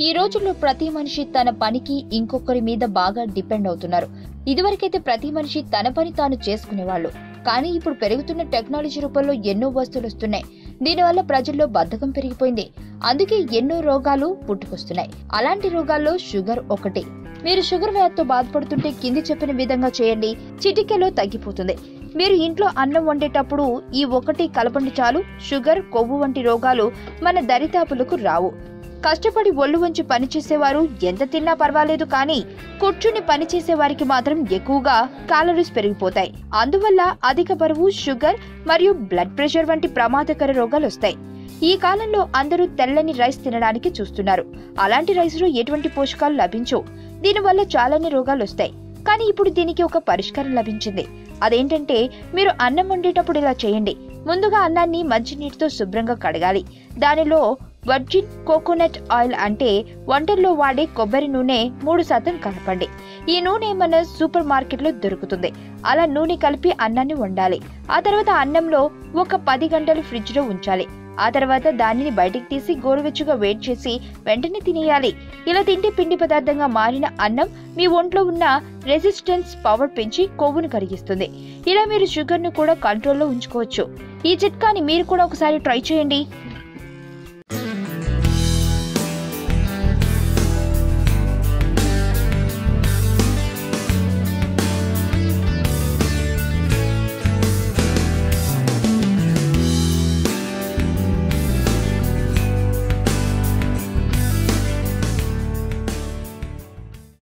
ఈ రోజుల్లో ప్రతి మనిషి తన పనికి ఇంకొకరి మీద బాగా డిపెండ్ అవుతున్నారు. ఇదివరకైతే ప్రతి మనిషి తన పని తాను చేసుకునేవాళ్ళు. కానీ ఇప్పుడు పెరుగుతున్న టెక్నాలజీ రూపంలో ఎన్నో వస్తువులు వస్తున్నాయి. దీనివల్ల ప్రజల్లో బద్ధకం పెరిగిపోయింది. అందుకే ఎన్నో రోగాలు పుట్టుకొస్తున్నాయి. అలాంటి రోగాల్లో షుగర్ ఒకటి. మీరు షుగర్ వ్యాధితో బాధపడుతుంటే కింది చెప్పిన విధంగా చేయండి. చిటికెలో తగ్గిపోతుంది. మీరు ఇంట్లో అన్నం వండేటప్పుడు ఈ ఒకటి కలపండి చాలు. షుగర్ కొవ్వు వంటి రోగాలు మన దరిదాపులకు రావు. కష్టపడి ఒళ్ళు వంచి పనిచేసేవారు ఎంత తిన్నా పర్వాలేదు కానీ కూర్చుని పనిచేసేవారికి మాత్రం ఎక్కువగా క్యాలరీస్ పెరిగిపోతాయి. అందువల్ల అధిక బరువు షుగర్ మరియు బ్లడ్ ప్రెషర్ వంటి ప్రమాదకర రోగాలు వస్తాయి. ఈ కాలంలో అందరూ తెల్లని రైస్ తినడానికి చూస్తున్నారు. అలాంటి రైస్లో ఎటువంటి పోషకాలు లభించవు. దీనివల్ల చాలానే రోగాలు వస్తాయి. కానీ ఇప్పుడు దీనికి ఒక పరిష్కారం లభించింది. అదేంటంటే మీరు అన్నం వండేటప్పుడు ఇలా చేయండి. ముందుగా అన్నాన్ని మంచినీటితో శుభ్రంగా కడగాలి. దానిలో వర్జిన్ కోకోనట్ ఆయిల్ అంటే వంటల్లో వాడే కొబ్బరి నూనె మూడు శాతం కలపండి. ఈ నూనె మన సూపర్ మార్కెట్లో దొరుకుతుంది. అలా నూనె కలిపి అన్నాన్ని వండాలి. ఆ తర్వాత అన్నంలో ఒక పది గంటలు ఫ్రిడ్జ్లో ఉంచాలి. ఆ తర్వాత దానిని బయటికి తీసి గోరువెచ్చుగా వేడి చేసి వెంటనే తినేయాలి. ఇలా తింటే పిండి పదార్థంగా మారిన అన్నం మీ ఒంట్లో ఉన్న రెసిస్టెన్స్ పవర్ పెంచి కొవ్వును కరిగిస్తుంది. ఇలా మీరు షుగర్ను కూడా కంట్రోల్లో ఉంచుకోవచ్చు. ఈ చిట్కాని మీరు కూడా ఒకసారి ట్రై చేయండి.